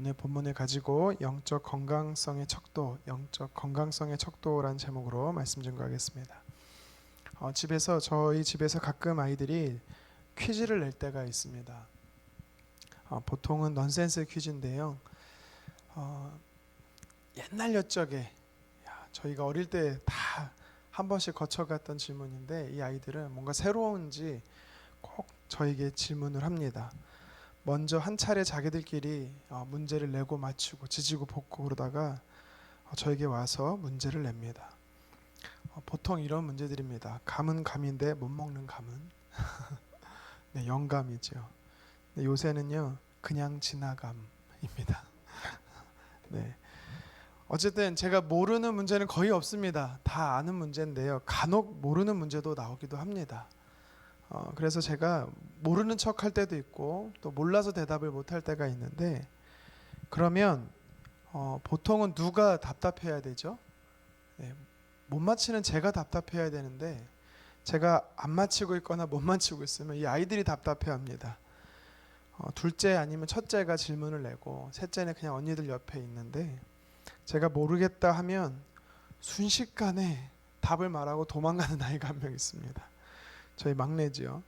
오늘 본문을 가지고 영적 건강성의 척도, 영적 건강성의 척도라는 제목으로 말씀 증거하겠습니다. 어, 집에서 저희 집에서 가끔 아이들이 퀴즈를 낼 때가 있습니다. 어, 보통은 넌센스 퀴즈인데요. 어, 옛날 옛적에 야, 저희가 어릴 때 다 한 번씩 거쳐갔던 질문인데 이 아이들은 뭔가 새로운지 꼭 저에게 질문을 합니다. 먼저 한 차례 자기들끼리 어, 문제를 내고 맞추고 지지고 볶고 그러다가 어, 저에게 와서 문제를 냅니다. 어, 보통 이런 문제들입니다. 감은 감인데 못 먹는 감은 네, 영감이죠. 네, 요새는요 그냥 지나감입니다. 네. 어쨌든 제가 모르는 문제는 거의 없습니다. 다 아는 문제인데요. 간혹 모르는 문제도 나오기도 합니다. 어, 그래서 제가 모르는 척 할 때도 있고 또 몰라서 대답을 못 할 때가 있는데 그러면 어, 보통은 누가 답답해야 되죠? 네, 못 맞히는 제가 답답해야 되는데 제가 안 맞히고 있거나 못 맞히고 있으면 이 아이들이 답답해합니다. 어, 둘째 아니면 첫째가 질문을 내고 셋째는 그냥 언니들 옆에 있는데 제가 모르겠다 하면 순식간에 답을 말하고 도망가는 아이가 한 명 있습니다. 저희 막내지요.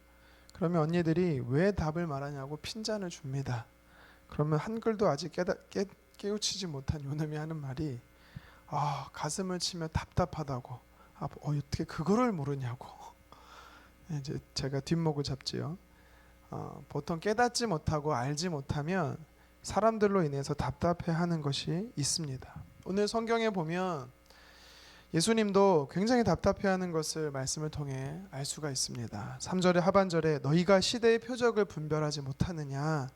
그러면 언니들이 왜 답을 말하냐고 핀잔을 줍니다. 그러면 한글도 아직 깨다, 깨, 깨우치지 못한 요놈이 하는 말이 아 가슴을 치며 답답하다고 아, 어, 어떻게 그거를 모르냐고 이제 제가 뒷목을 잡지요. 어, 보통 깨닫지 못하고 알지 못하면 사람들로 인해서 답답해하는 것이 있습니다. 오늘 성경에 보면 예수님도 굉장히 답답해하는 것을 말씀을 통해 알 수가 있습니다. 3절의 하반절에 너희가 시대의 표적을 분별하지 못하느냐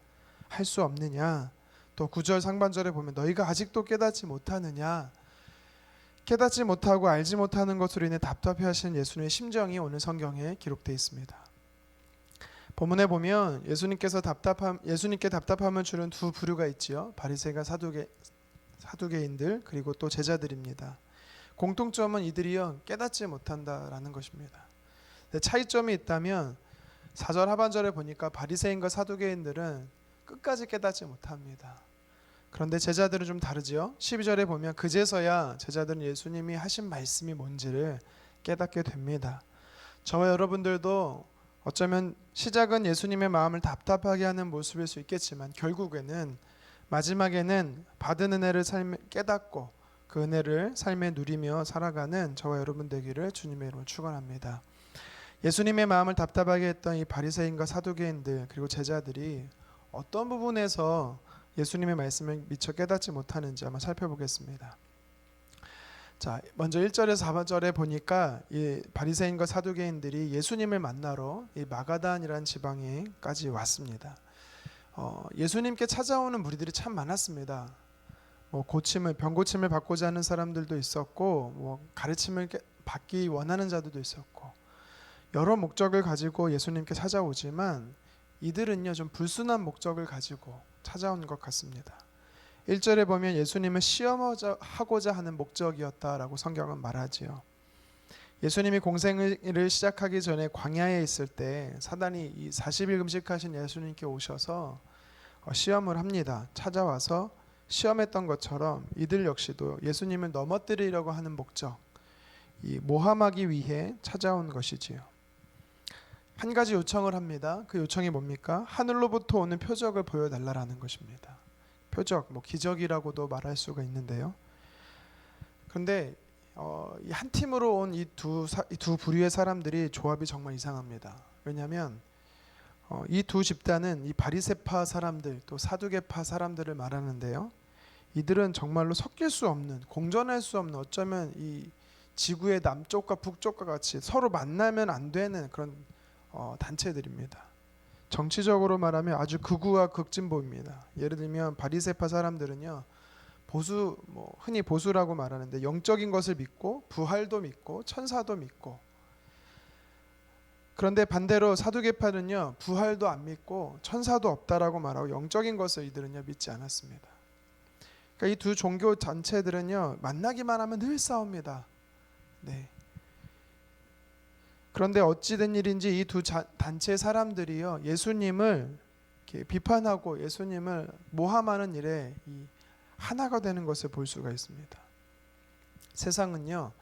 할 수 없느냐 또 9절 상반절에 보면 너희가 아직도 깨닫지 못하느냐 깨닫지 못하고 알지 못하는 것으로 인해 답답해하시는 예수님의 심정이 오늘 성경에 기록되어 있습니다. 본문에 보면 예수님께서 답답함 예수님께 답답함을 주는 두 부류가 있지요. 바리새가 사두개 사두개인들 그리고 또 제자들입니다. 공통점은 이들이요 깨닫지 못한다라는 것입니다. 차이점이 있다면 4절 하반절에 보니까 바리새인과 사두개인들은 끝까지 깨닫지 못합니다. 그런데 제자들은 좀 다르지요. 12절에 보면 그제서야 제자들은 예수님이 하신 말씀이 뭔지를 깨닫게 됩니다. 저와 여러분들도 어쩌면 시작은 예수님의 마음을 답답하게 하는 모습일 수 있겠지만 결국에는 마지막에는 받은 은혜를 삶에 깨닫고 그 은혜를 삶에 누리며 살아가는 저와 여러분 되기를 주님의 이름으로 축원합니다. 예수님의 마음을 답답하게 했던 이 바리새인과 사두개인들 그리고 제자들이 어떤 부분에서 예수님의 말씀을 미처 깨닫지 못하는지 한번 살펴보겠습니다. 자, 먼저 1절에서 4절에 보니까 이 바리새인과 사두개인들이 예수님을 만나러 이 마가단이라는 지방에까지 왔습니다. 어, 예수님께 찾아오는 무리들이 참 많았습니다. 뭐 고침을 병 고침을 받고자 하는 사람들도 있었고 뭐 가르침을 깨- 받기 원하는 자들도 있었고 여러 목적을 가지고 예수님께 찾아오지만 이들은요 좀 불순한 목적을 가지고 찾아온 것 같습니다. 1절에 보면 예수님을 시험하고자 하는 목적이었다라고 성경은 말하지요. 예수님이 공생을 시작하기 전에 광야에 있을 때 사단이 이 40일 금식하신 예수님께 오셔서 어, 시험을 합니다. 찾아와서 시험했던 것처럼 이들 역시도 예수님을 넘어뜨리려고 하는 목적, 이 모함하기 위해 찾아온 것이지요. 한 가지 요청을 합니다. 그 요청이 뭡니까? 하늘로부터 오는 표적을 보여달라라는 것입니다. 표적, 뭐 기적이라고도 말할 수가 있는데요. 그런데 어, 이한 팀으로 온 이 두 두 부류의 사람들이 조합이 정말 이상합니다. 왜냐하면 어, 이두 집단은 이 바리세파 사람들 또 사두개파 사람들을 말하는데요. 이들은 정말로 섞일 수 없는 공존할 수 없는 어쩌면 이 지구의 남쪽과 북쪽과 같이 서로 만나면 안 되는 그런 어, 단체들입니다. 정치적으로 말하면 아주 극우와 극진보입니다. 예를 들면 바리세파 사람들은요 보수 뭐 흔히 보수라고 말하는데 영적인 것을 믿고 부활도 믿고 천사도 믿고 그런데 반대로 사두개파는요 부활도 안 믿고 천사도 없다라고 말하고 영적인 것을 이들은요 믿지 않았습니다. 그러니까 이 두 종교 단체들은요 만나기만 하면 늘 싸웁니다. 네. 그런데 어찌 된 일인지 이 두 단체 사람들이요 예수님을 비판하고 예수님을 모함하는 일에 이 하나가 되는 것을 볼 수가 있습니다. 세상은요,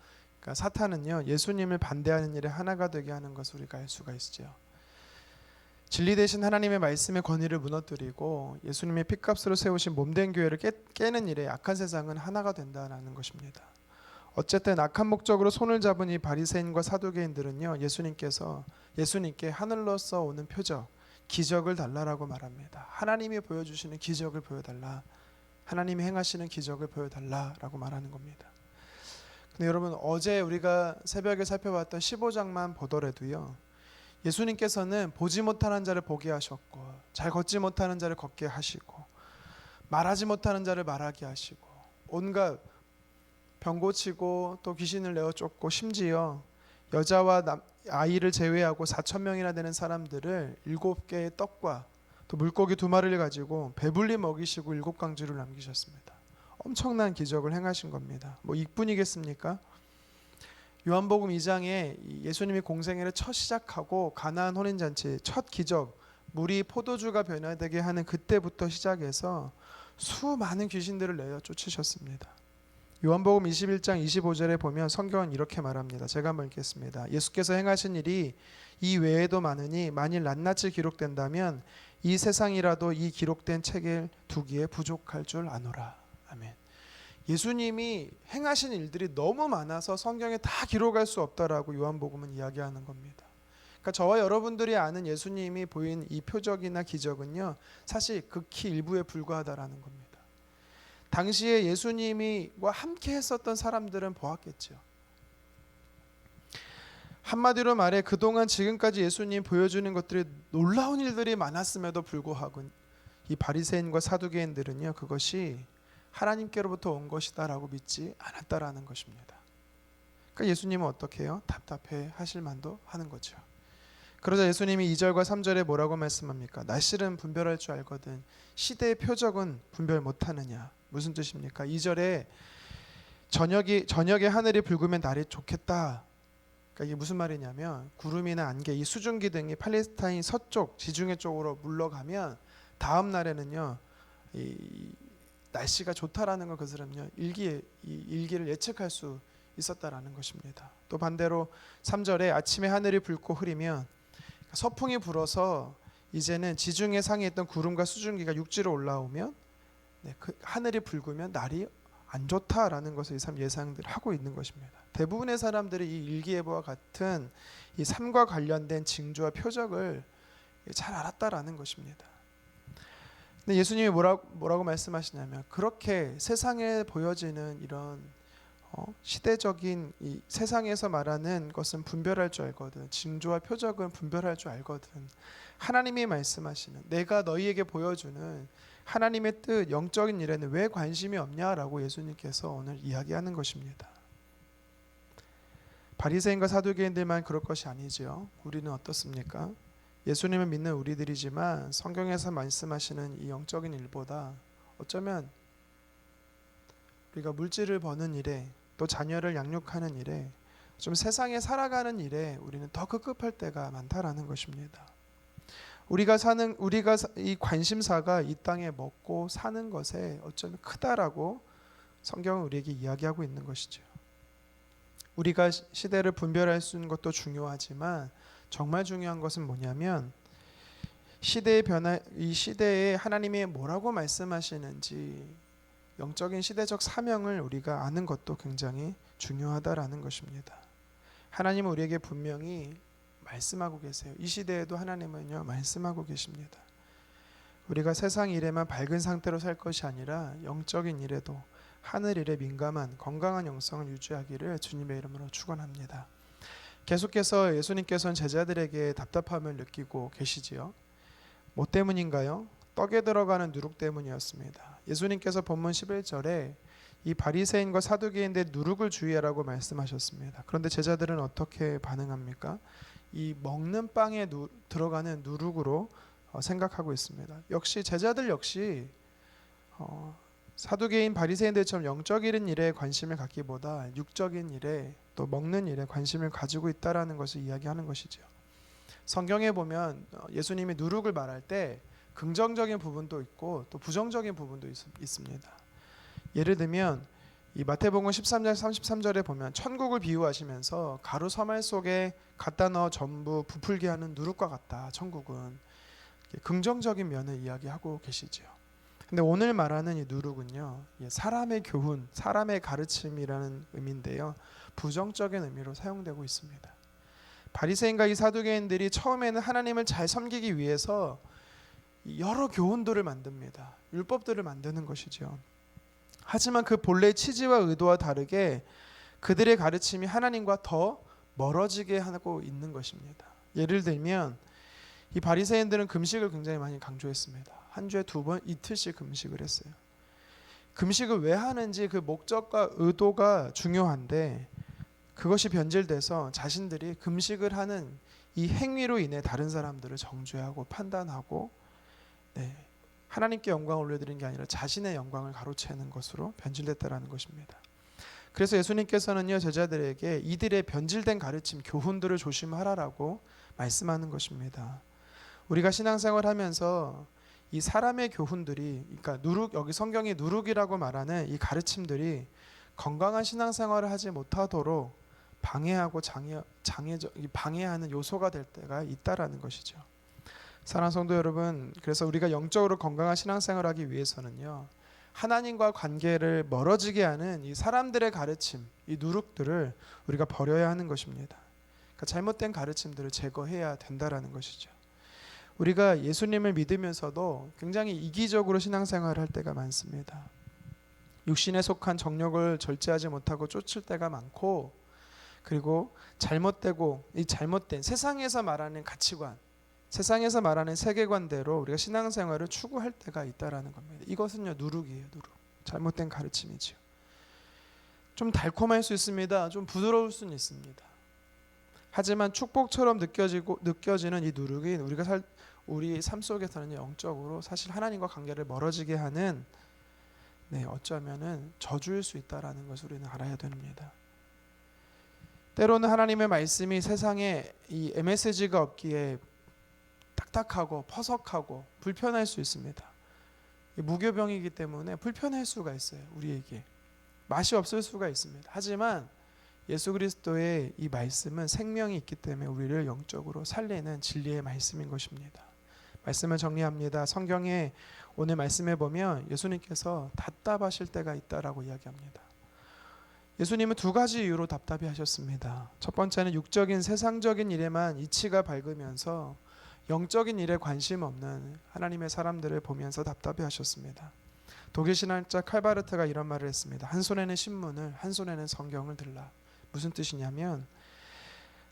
그러니까 사탄은요, 예수님을 반대하는 일에 하나가 되게 하는 것을 우리가 알 수가 있죠. 진리 대신 하나님의 말씀의 권위를 무너뜨리고 예수님의 피값으로 세우신 몸된 교회를 깨, 깨는 일에 악한 세상은 하나가 된다는 것입니다. 어쨌든 악한 목적으로 손을 잡은 이 바리새인과 사두개인들은요 예수님께서 예수님께 하늘로서 오는 표적 기적을 달라라고 말합니다. 하나님이 보여주시는 기적을 보여달라. 하나님이 행하시는 기적을 보여달라라고 말하는 겁니다. 근데 여러분 어제 우리가 새벽에 살펴봤던 15장만 보더라도요. 예수님께서는 보지 못하는 자를 보게 하셨고 잘 걷지 못하는 자를 걷게 하시고 말하지 못하는 자를 말하게 하시고 온갖 병 고치고 또 귀신을 내어 쫓고 심지어 여자와 남, 아이를 제외하고 4천 명이나 되는 사람들을 일곱 개의 떡과 또 물고기 두 마리를 가지고 배불리 먹이시고 일곱 강주를 남기셨습니다. 엄청난 기적을 행하신 겁니다. 뭐 이뿐이겠습니까? 요한복음 2장에 예수님이 공생애를 첫 시작하고 가나안 혼인 잔치 첫 기적 물이 포도주가 변화되게 하는 그때부터 시작해서 수많은 귀신들을 내어 쫓으셨습니다. 요한복음 21장 25절에 보면 성경은 이렇게 말합니다. 제가 한번 읽겠습니다. 예수께서 행하신 일이 이 외에도 많으니 만일 낱낱이 기록된다면 이 세상이라도 이 기록된 책을 두기에 부족할 줄 아노라. 아멘. 예수님이 행하신 일들이 너무 많아서 성경에 다 기록할 수 없다라고 요한복음은 이야기하는 겁니다. 그러니까 저와 여러분들이 아는 예수님이 보인 이 표적이나 기적은요, 사실 극히 일부에 불과하다라는 겁니다. 당시에 예수님이와 함께 했었던 사람들은 보았겠죠. 한마디로 말해 그동안 지금까지 예수님 보여주는 것들이 놀라운 일들이 많았음에도 불구하고 이 바리새인과 사두개인들은요 그것이 하나님께로부터 온 것이다라고 믿지 않았다라는 것입니다. 그러니까 예수님은 어떻게 해요? 답답해 하실 만도 하는 거죠. 그러자 예수님이 2절과 3절에 뭐라고 말씀합니까? 날씨는 분별할 줄 알거든 시대의 표적은 분별 못하느냐 무슨 뜻입니까? 2절에 저녁이 저녁에 하늘이 붉으면 날이 좋겠다. 그러니까 이게 무슨 말이냐면 구름이나 안개, 이 수증기 등이 팔레스타인 서쪽 지중해 쪽으로 물러가면 다음 날에는요 이 날씨가 좋다라는 걸 그들은요 일기 이 일기를 예측할 수 있었다라는 것입니다. 또 반대로 3절에 아침에 하늘이 붉고 흐리면 서풍이 불어서 이제는 지중해 상에 있던 구름과 수증기가 육지로 올라오면 네, 그 하늘이 붉으면 날이 안 좋다라는 것을 이 사람 예상들 하고 있는 것입니다. 대부분의 사람들이 이 일기예보와 같은 이 삶과 관련된 징조와 표적을 잘 알았다라는 것입니다. 근데 예수님이 뭐라, 뭐라고 말씀하시냐면 그렇게 세상에 보여지는 이런 어, 시대적인 이 세상에서 말하는 것은 분별할 줄 알거든. 징조와 표적은 분별할 줄 알거든. 하나님이 말씀하시는 내가 너희에게 보여주는 하나님의 뜻 영적인 일에는 왜 관심이 없냐라고 예수님께서 오늘 이야기하는 것입니다. 바리새인과 사두개인들만 그럴 것이 아니지요. 우리는 어떻습니까? 예수님을 믿는 우리들이지만 성경에서 말씀하시는 이 영적인 일보다 어쩌면 우리가 물질을 버는 일에 또 자녀를 양육하는 일에 좀 세상에 살아가는 일에 우리는 더 급급할 때가 많다라는 것입니다. 우리가 사는 우리가 이 관심사가 이 땅에 먹고 사는 것에 어쩌면 크다라고 성경은 우리에게 이야기하고 있는 것이죠. 우리가 시대를 분별할 수 있는 것도 중요하지만 정말 중요한 것은 뭐냐면 시대의 변화 이 시대에 하나님이 뭐라고 말씀하시는지 영적인 시대적 사명을 우리가 아는 것도 굉장히 중요하다라는 것입니다. 하나님은 우리에게 분명히 말씀하고 계세요. 이 시대에도 하나님은요 말씀하고 계십니다. 우리가 세상 일에만 밝은 상태로 살 것이 아니라 영적인 일에도 하늘 일에 민감한 건강한 영성을 유지하기를 주님의 이름으로 축원합니다. 계속해서 예수님께서는 제자들에게 답답함을 느끼고 계시지요. 뭐 때문인가요? 떡에 들어가는 누룩 때문이었습니다. 예수님께서 본문 11절에 이 바리새인과 사두개인들 누룩을 주의하라고 말씀하셨습니다. 그런데 제자들은 어떻게 반응합니까? 이 먹는 빵에 누, 들어가는 누룩으로 어, 생각하고 있습니다. 역시 제자들 역시 어, 사두개인 바리새인들처럼 영적인 일에 관심을 갖기보다 육적인 일에 또 먹는 일에 관심을 가지고 있다라는 것을 이야기하는 것이죠. 성경에 보면 어, 예수님이 누룩을 말할 때 긍정적인 부분도 있고 또 부정적인 부분도 있, 있습니다. 예를 들면 이 마태복음 13장 33절에 보면 천국을 비유하시면서 가루 서말 속에 갖다 넣어 전부 부풀게 하는 누룩과 같다. 천국은 긍정적인 면을 이야기하고 계시죠. 근데 오늘 말하는 이 누룩은요. 예, 사람의 교훈, 사람의 가르침이라는 의미인데요. 부정적인 의미로 사용되고 있습니다. 바리새인과 이 사두개인들이 처음에는 하나님을 잘 섬기기 위해서 여러 교훈들을 만듭니다. 율법들을 만드는 것이죠. 하지만 그 본래의 취지와 의도와 다르게 그들의 가르침이 하나님과 더 멀어지게 하고 있는 것입니다. 예를 들면 이 바리새인들은 금식을 굉장히 많이 강조했습니다. 한 주에 두 번 이틀씩 금식을 했어요. 금식을 왜 하는지 그 목적과 의도가 중요한데 그것이 변질돼서 자신들이 금식을 하는 이 행위로 인해 다른 사람들을 정죄하고 판단하고 네, 하나님께 영광을 올려드리는 게 아니라 자신의 영광을 가로채는 것으로 변질됐다라는 것입니다. 그래서 예수님께서는요 제자들에게 이들의 변질된 가르침 교훈들을 조심하라라고 말씀하는 것입니다. 우리가 신앙생활 하면서 이 사람의 교훈들이 그러니까 누룩 여기 성경이 누룩이라고 말하는 이 가르침들이 건강한 신앙생활을 하지 못하도록 방해하고 장애 장애 방해하는 요소가 될 때가 있다라는 것이죠. 사랑하는 성도 여러분, 그래서 우리가 영적으로 건강한 신앙생활을 하기 위해서는요. 하나님과 관계를 멀어지게 하는 이 사람들의 가르침, 이 누룩들을 우리가 버려야 하는 것입니다. 그러니까 잘못된 가르침들을 제거해야 된다라는 것이죠. 우리가 예수님을 믿으면서도 굉장히 이기적으로 신앙생활을 할 때가 많습니다. 육신에 속한 정욕을 절제하지 못하고 쫓을 때가 많고 그리고 잘못되고 이 잘못된 세상에서 말하는 가치관 세상에서 말하는 세계관대로 우리가 신앙생활을 추구할 때가 있다라는 겁니다. 이것은요 누룩이에요, 누룩. 잘못된 가르침이지요. 좀 달콤할 수 있습니다. 좀 부드러울 수는 있습니다. 하지만 축복처럼 느껴지고 느껴지는 이 누룩이 우리가 살 우리 삶 속에서는 영적으로 사실 하나님과 관계를 멀어지게 하는 네, 어쩌면은 저주일 수 있다라는 것을 우리는 알아야 됩니다. 때로는 하나님의 말씀이 세상에 이 MSG가 없기에 딱딱하고 퍼석하고 불편할 수 있습니다. 무교병이기 때문에 불편할 수가 있어요. 우리에게 맛이 없을 수가 있습니다. 하지만 예수 그리스도의 이 말씀은 생명이 있기 때문에 우리를 영적으로 살리는 진리의 말씀인 것입니다. 말씀을 정리합니다. 성경에 오늘 말씀해 보면 예수님께서 답답하실 때가 있다라고 이야기합니다. 예수님은 두 가지 이유로 답답해 하셨습니다. 첫 번째는 육적인 세상적인 일에만 이치가 밝으면서 영적인 일에 관심 없는 하나님의 사람들을 보면서 답답해 하셨습니다. 독일 신학자 칼바르트가 이런 말을 했습니다. 한 손에는 신문을 한 손에는 성경을 들라. 무슨 뜻이냐면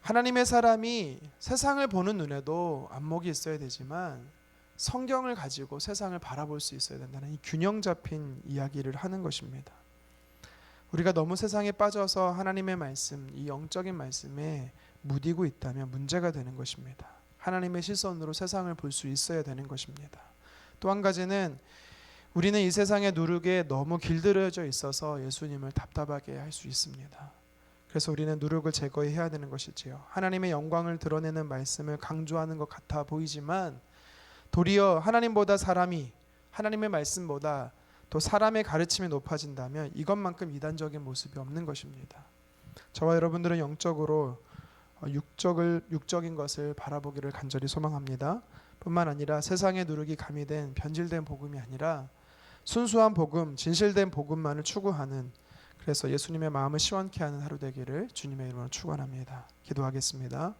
하나님의 사람이 세상을 보는 눈에도 안목이 있어야 되지만 성경을 가지고 세상을 바라볼 수 있어야 된다는 이 균형 잡힌 이야기를 하는 것입니다. 우리가 너무 세상에 빠져서 하나님의 말씀, 이 영적인 말씀에 무디고 있다면 문제가 되는 것입니다. 하나님의 시선으로 세상을 볼 수 있어야 되는 것입니다. 또 한 가지는 우리는 이 세상의 누룩에 너무 길들여져 있어서 예수님을 답답하게 할 수 있습니다. 그래서 우리는 누룩을 제거해야 되는 것이지요. 하나님의 영광을 드러내는 말씀을 강조하는 것 같아 보이지만 도리어 하나님보다 사람이 하나님의 말씀보다 또 사람의 가르침이 높아진다면 이것만큼 이단적인 모습이 없는 것입니다. 저와 여러분들은 영적으로 어, 육적을 육적인 것을 바라보기를 간절히 소망합니다. 뿐만 아니라 세상의 누룩이 가미된 변질된 복음이 아니라 순수한 복음, 진실된 복음만을 추구하는 그래서 예수님의 마음을 시원케 하는 하루 되기를 주님의 이름으로 축원합니다. 기도하겠습니다.